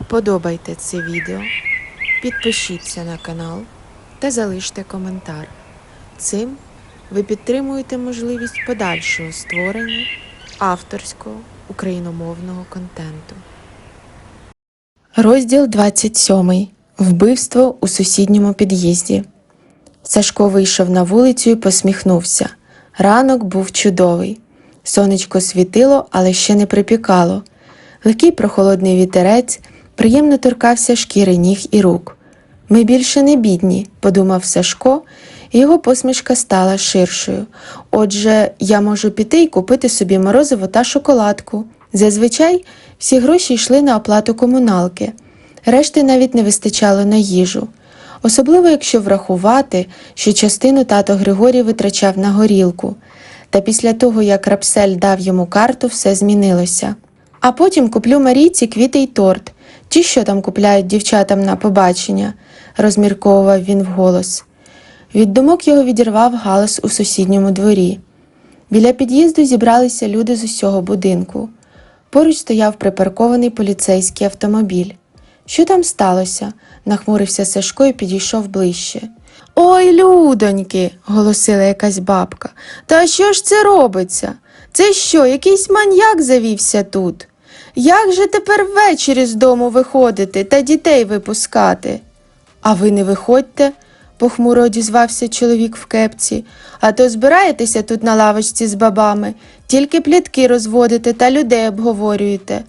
Вподобайте це відео, підпишіться на канал та залиште коментар. Цим ви підтримуєте можливість подальшого створення авторського україномовного контенту. Розділ 27. Вбивство у сусідньому під'їзді. Сашко вийшов на вулицю і посміхнувся. Ранок був чудовий. Сонечко світило, але ще не припікало. Легкий прохолодний вітерець приємно торкався шкіри ніг і рук. Ми більше не бідні, подумав Сашко, і його посмішка стала ширшою. Отже, я можу піти і купити собі морозиво та шоколадку. Зазвичай всі гроші йшли на оплату комуналки, решти навіть не вистачало на їжу. Особливо, якщо врахувати, що частину тато Григорій витрачав на горілку. Та після того, як Рапсель дав йому карту, все змінилося. А потім куплю Марійці квіти й торт, ті, що там купляють дівчатам на побачення, розмірковував він вголос. Від думок його відірвав галас у сусідньому дворі. Біля під'їзду зібралися люди з усього будинку. Поруч стояв припаркований поліцейський автомобіль. Що там сталося? нахмурився Сашко і підійшов ближче. Ой, людоньки, голосила якась бабка. Та що ж це робиться? Це що, якийсь маньяк завівся тут? Як же тепер ввечері з дому виходити та дітей випускати? А ви не виходьте, похмуро одізвався чоловік в кепці, а то збираєтеся тут на лавочці з бабами, тільки плітки розводите та людей обговорюєте.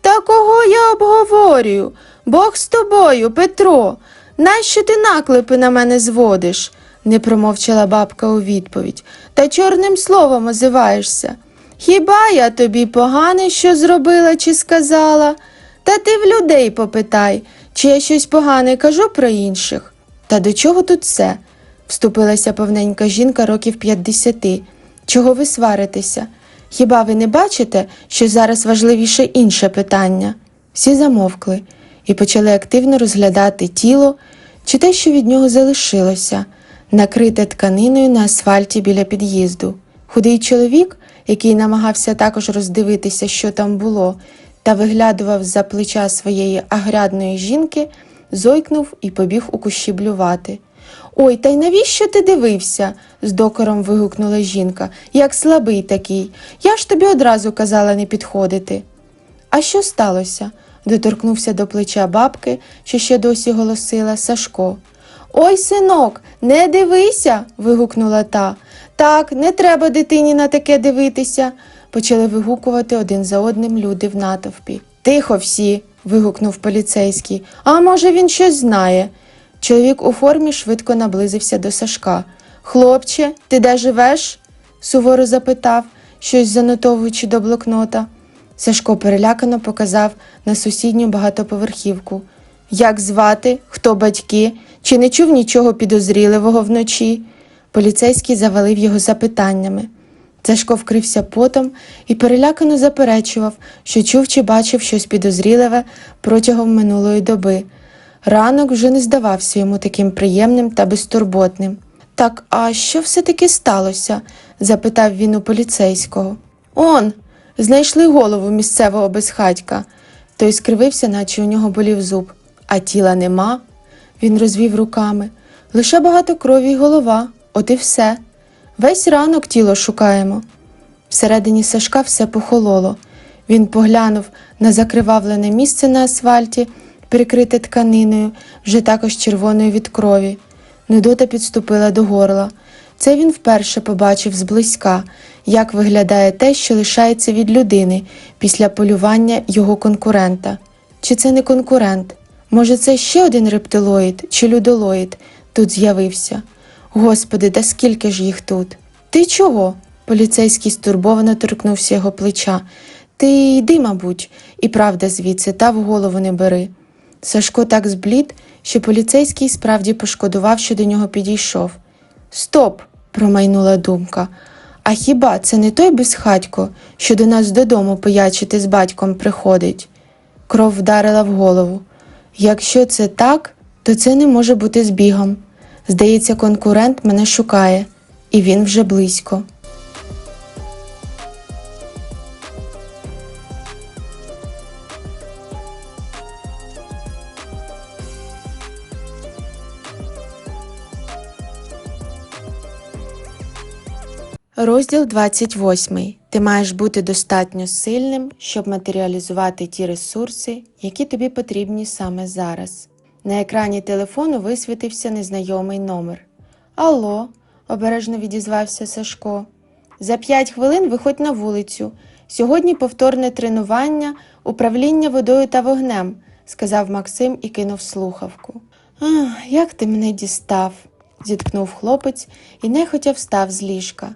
Та кого я обговорюю? Бог з тобою, Петро. Нащо ти наклепи на мене зводиш? не промовчала бабка у відповідь. Та чорним словом озиваєшся. Хіба я тобі погане що зробила чи сказала? Та ти в людей попитай, чи я щось погане кажу про інших. Та до чого тут це? вступилася повненька жінка років 50. Чого ви сваритеся? Хіба ви не бачите, що зараз важливіше інше питання? Всі замовкли і почали активно розглядати тіло чи те, що від нього залишилося, накрите тканиною на асфальті біля під'їзду. Худий чоловік, який намагався також роздивитися, що там було, та виглядував з-за плеча своєї агрядної жінки, зойкнув і побіг у кущі блювати. Ой, та й навіщо ти дивився? з докором вигукнула жінка. Як слабий такий. Я ж тобі одразу казала не підходити. А що сталося? доторкнувся до плеча бабки, що ще досі голосила Сашко. Ой, синок, не дивися. вигукнула та. Так, не треба дитині на таке дивитися, почали вигукувати один за одним люди в натовпі. Тихо всі. вигукнув поліцейський. А може, він щось знає. Чоловік у формі швидко наблизився до Сашка. Хлопче, ти де живеш? суворо запитав, щось занотовуючи до блокнота. Сашко перелякано показав на сусідню багатоповерхівку. Як звати? Хто батьки? Чи не чув нічого підозріливого вночі? Поліцейський завалив його запитаннями. Сашко вкрився потом і перелякано заперечував, що чув чи бачив щось підозріливе протягом минулої доби. Ранок вже не здавався йому таким приємним та безтурботним. Так, а що все-таки сталося? запитав він у поліцейського. Он, знайшли голову місцевого безхатька. Той скривився, наче у нього болів зуб. А тіла нема. Він розвів руками. Лише багато крові й голова, от і все. Весь ранок тіло шукаємо. Всередині Сашка все похололо. Він поглянув на закривавлене місце на асфальті, прикрите тканиною, вже також червоною від крові. Нудота підступила до горла. Це він вперше побачив зблизька, як виглядає те, що лишається від людини після полювання його конкурента. Чи це не конкурент? Може, це ще один рептилоїд чи людолоїд тут з'явився? Господи, та скільки ж їх тут? Ти чого? Поліцейський стурбовано торкнувся його плеча. Ти йди, мабуть, і правда звідси, та в голову не бери. Сашко так зблід, що поліцейський справді пошкодував, що до нього підійшов. Стоп, промайнула думка. А хіба це не той безхатько, що до нас додому пиячити з батьком приходить? Кров вдарила в голову. Якщо це так, то це не може бути збігом. Здається, конкурент мене шукає, і він вже близько. Розділ 28. Ти маєш бути достатньо сильним, щоб матеріалізувати ті ресурси, які тобі потрібні саме зараз. На екрані телефону висвітився незнайомий номер. Алло, обережно відізвався Сашко. За п'ять хвилин виходь на вулицю. Сьогодні повторне тренування, управління водою та вогнем, сказав Максим і кинув слухавку. Ах, як ти мене дістав, зіткнув хлопець і нехотя встав з ліжка.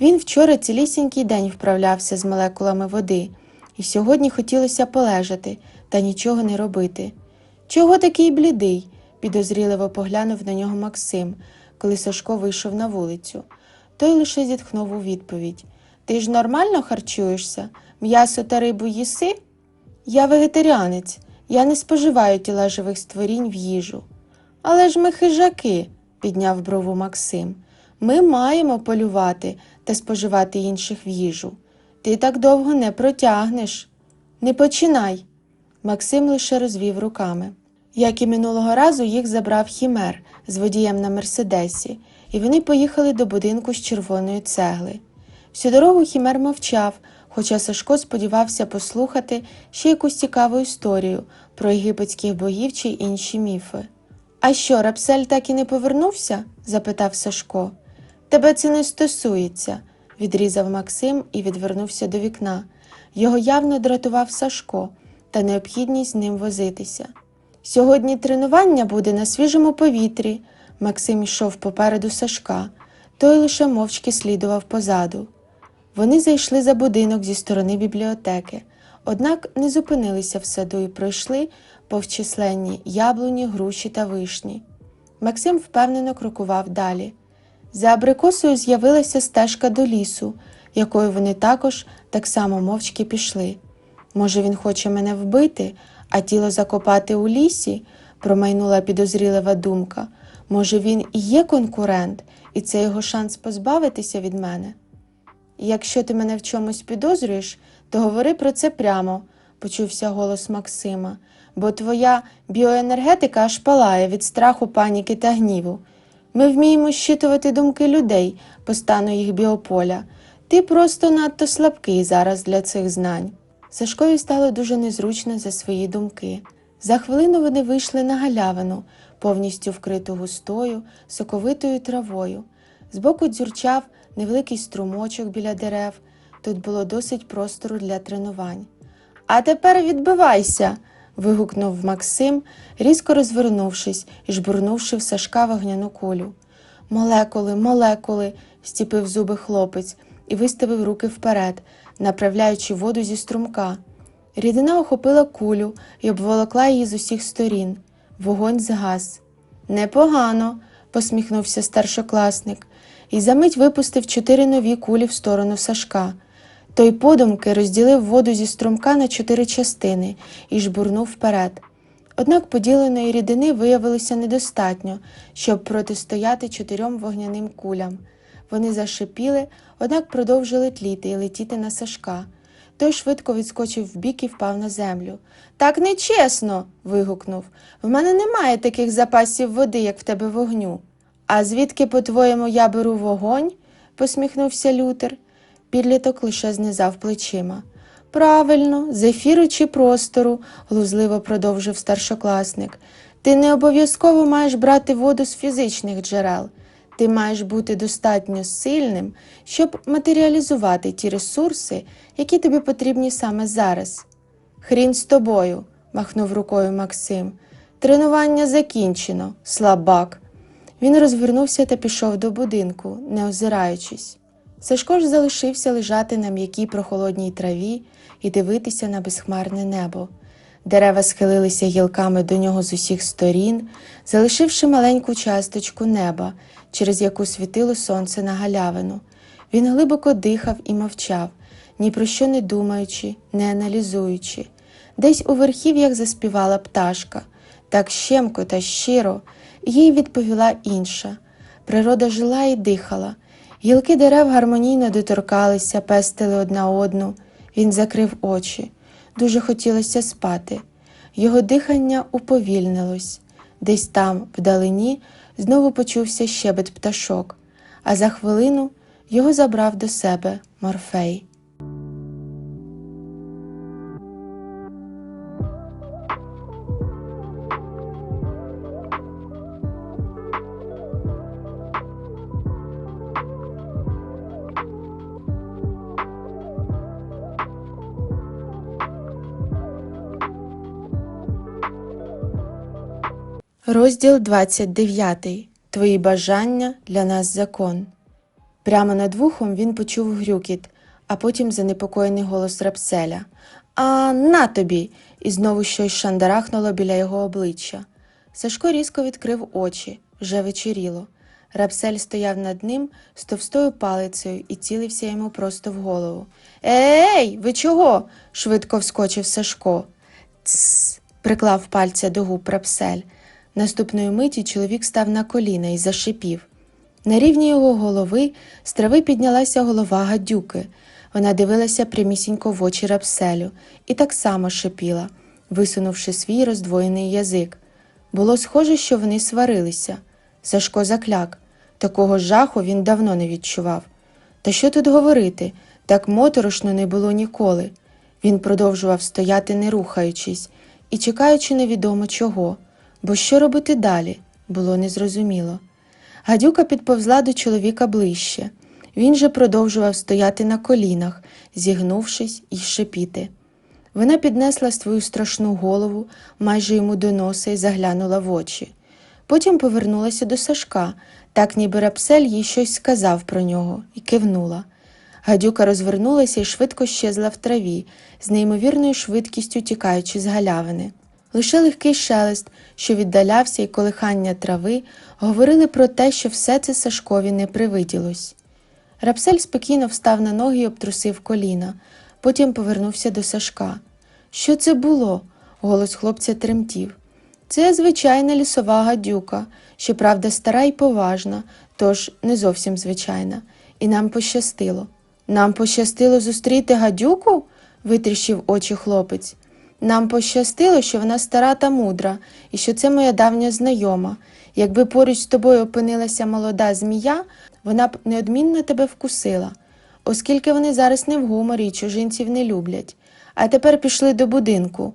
Він вчора цілісінький день вправлявся з молекулами води, і сьогодні хотілося полежати та нічого не робити. Чого такий блідий? підозріливо поглянув на нього Максим, коли Сашко вийшов на вулицю. Той лише зітхнув у відповідь Ти ж нормально харчуєшся? М'ясо та рибу їси? Я вегетаріанець, я не споживаю тіла живих створінь в їжу. Але ж ми хижаки, підняв брову Максим. Ми маємо полювати та споживати інших в їжу. Ти так довго не протягнеш. Не починай. Максим лише розвів руками. Як і минулого разу, їх забрав хімер з водієм на мерседесі, і вони поїхали до будинку з червоної цегли. Всю дорогу хімер мовчав, хоча Сашко сподівався послухати ще якусь цікаву історію про єгипетських богів чи інші міфи. А що, Рапсель так і не повернувся? запитав Сашко. Тебе це не стосується, відрізав Максим і відвернувся до вікна. Його явно дратував Сашко та необхідність з ним возитися. Сьогодні тренування буде на свіжому повітрі. Максим йшов попереду Сашка, той лише мовчки слідував позаду. Вони зайшли за будинок зі сторони бібліотеки, однак не зупинилися в саду і пройшли повчисленні яблуні, груші та вишні. Максим впевнено крокував далі. За абрикосою з'явилася стежка до лісу, якою вони також так само мовчки пішли. Може, він хоче мене вбити, а тіло закопати у лісі, промайнула підозрілива думка. Може, він і є конкурент, і це його шанс позбавитися від мене. Якщо ти мене в чомусь підозрюєш, то говори про це прямо, почувся голос Максима, бо твоя біоенергетика аж палає від страху, паніки та гніву. Ми вміємо щитувати думки людей по стану їх біополя. Ти просто надто слабкий зараз для цих знань. Сашкові стало дуже незручно за свої думки. За хвилину вони вийшли на галявину, повністю вкриту густою, соковитою травою. Збоку дзюрчав невеликий струмочок біля дерев. Тут було досить простору для тренувань. А тепер відбивайся. Вигукнув Максим, різко розвернувшись і жбурнувши в Сашка вогняну кулю. Молекули, молекули, стіпив зуби хлопець і виставив руки вперед, направляючи воду зі струмка. Рідина охопила кулю і обволокла її з усіх сторін. Вогонь згас. Непогано, посміхнувся старшокласник, і за мить випустив чотири нові кулі в сторону Сашка. Той подумки розділив воду зі струмка на чотири частини і жбурнув вперед. Однак поділеної рідини виявилося недостатньо, щоб протистояти чотирьом вогняним кулям. Вони зашипіли, однак продовжили тліти і летіти на Сашка. Той швидко відскочив вбік і впав на землю. Так нечесно. вигукнув. В мене немає таких запасів води, як в тебе вогню. А звідки, по-твоєму, я беру вогонь? посміхнувся Лютер. Підліток лише знизав плечима. Правильно, з ефіру чи простору, глузливо продовжив старшокласник. Ти не обов'язково маєш брати воду з фізичних джерел. Ти маєш бути достатньо сильним, щоб матеріалізувати ті ресурси, які тобі потрібні саме зараз. Хрін з тобою, махнув рукою Максим. Тренування закінчено, слабак. Він розвернувся та пішов до будинку, не озираючись. Сашко ж залишився лежати на м'якій прохолодній траві і дивитися на безхмарне небо. Дерева схилилися гілками до нього з усіх сторін, залишивши маленьку часточку неба, через яку світило сонце на галявину. Він глибоко дихав і мовчав, ні про що не думаючи, не аналізуючи. Десь у верхів'ях заспівала пташка, так щемко та щиро, їй відповіла інша. Природа жила і дихала. Гілки дерев гармонійно доторкалися, пестили одна одну. Він закрив очі. Дуже хотілося спати. Його дихання уповільнилось. Десь там, вдалині, знову почувся щебет пташок, а за хвилину його забрав до себе Морфей. Розділ 29. Твої бажання для нас закон. Прямо над вухом він почув грюкіт, а потім занепокоєний голос Рапселя. А на тобі! І знову щось шандарахнуло біля його обличчя. Сашко різко відкрив очі, вже вечеріло. Рапсель стояв над ним з товстою палицею і цілився йому просто в голову. Ей, ви чого? швидко вскочив Сашко. Тсс, приклав пальця до губ Рапсель. Наступної миті чоловік став на коліна і зашипів. На рівні його голови з трави піднялася голова гадюки. Вона дивилася прямісінько в очі рапселю і так само шипіла, висунувши свій роздвоєний язик. Було схоже, що вони сварилися. Сашко закляк. Такого жаху він давно не відчував. Та що тут говорити? Так моторошно не було ніколи. Він продовжував стояти, не рухаючись, і чекаючи невідомо чого. Бо що робити далі, було незрозуміло. Гадюка підповзла до чоловіка ближче. Він же продовжував стояти на колінах, зігнувшись і шипіти. Вона піднесла свою страшну голову майже йому до носа і заглянула в очі. Потім повернулася до Сашка, так ніби рапсель їй щось сказав про нього, і кивнула. Гадюка розвернулася і швидко щезла в траві, з неймовірною швидкістю тікаючи з галявини. Лише легкий шелест, що віддалявся, і колихання трави, говорили про те, що все це Сашкові не привиділось. Рапсель спокійно встав на ноги і обтрусив коліна, потім повернувся до Сашка. Що це було? Голос хлопця тремтів. Це звичайна лісова гадюка, щоправда, стара і поважна, тож не зовсім звичайна, і нам пощастило. Нам пощастило зустріти гадюку? витріщив очі хлопець. Нам пощастило, що вона стара та мудра, і що це моя давня знайома. Якби поруч з тобою опинилася молода змія, вона б неодмінно тебе вкусила, оскільки вони зараз не в гуморі і чужинців не люблять. А тепер пішли до будинку.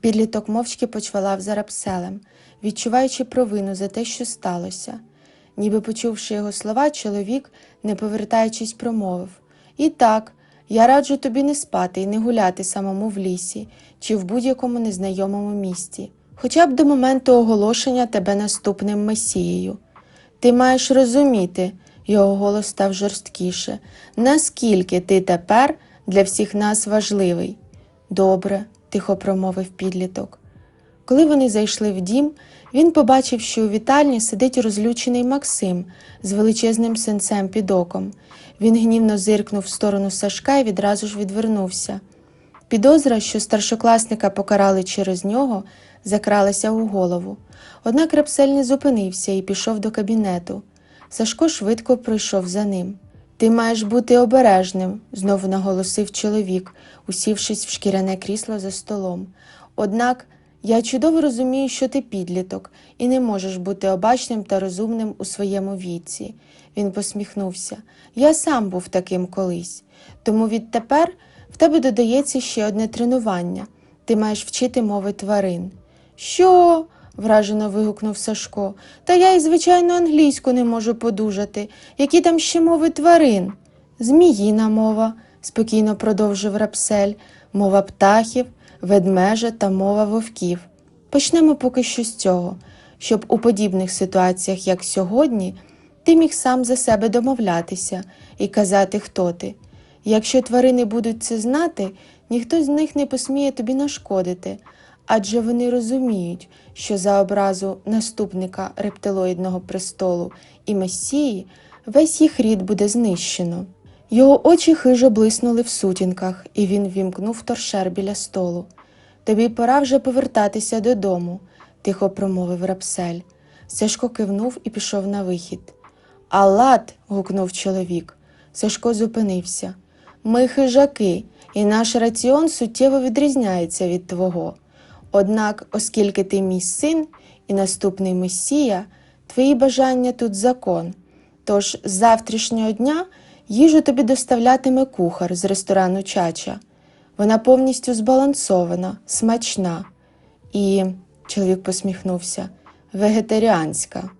Підліток мовчки почвалав за рапселем, відчуваючи провину за те, що сталося. Ніби почувши його слова, чоловік, не повертаючись, промовив І так, я раджу тобі не спати і не гуляти самому в лісі чи в будь-якому незнайомому місті, хоча б до моменту оголошення тебе наступним месією. Ти маєш розуміти, його голос став жорсткіше, наскільки ти тепер для всіх нас важливий. Добре, тихо промовив підліток. Коли вони зайшли в дім, він побачив, що у вітальні сидить розлючений Максим з величезним синцем під оком. Він гнівно зиркнув в сторону Сашка і відразу ж відвернувся. Підозра, що старшокласника покарали через нього, закралася у голову. Однак Рапсель не зупинився і пішов до кабінету. Сашко швидко пройшов за ним. Ти маєш бути обережним, знову наголосив чоловік, усівшись в шкіряне крісло за столом. Однак я чудово розумію, що ти підліток, і не можеш бути обачним та розумним у своєму віці. Він посміхнувся. Я сам був таким колись. Тому відтепер в тебе додається ще одне тренування. Ти маєш вчити мови тварин. Що? вражено вигукнув Сашко. Та я й, звичайно, англійську не можу подужати. Які там ще мови тварин? Зміїна мова, спокійно продовжив рапсель, мова птахів, ведмежа та мова вовків. Почнемо поки що з цього, щоб у подібних ситуаціях, як сьогодні, ти міг сам за себе домовлятися і казати, хто ти. Якщо тварини будуть це знати, ніхто з них не посміє тобі нашкодити, адже вони розуміють, що за образу наступника рептилоїдного престолу і месії весь їх рід буде знищено. Його очі хижо блиснули в сутінках, і він вімкнув торшер біля столу. Тобі пора вже повертатися додому, тихо промовив рапсель. Сашко кивнув і пішов на вихід. Аллат. гукнув чоловік. Сашко зупинився. Ми хижаки, і наш раціон суттєво відрізняється від твого. Однак, оскільки ти мій син і наступний месія, твої бажання тут закон. Тож з завтрашнього дня Їжу тобі доставлятиме кухар з ресторану Чача. Вона повністю збалансована, смачна і, чоловік посміхнувся, вегетаріанська.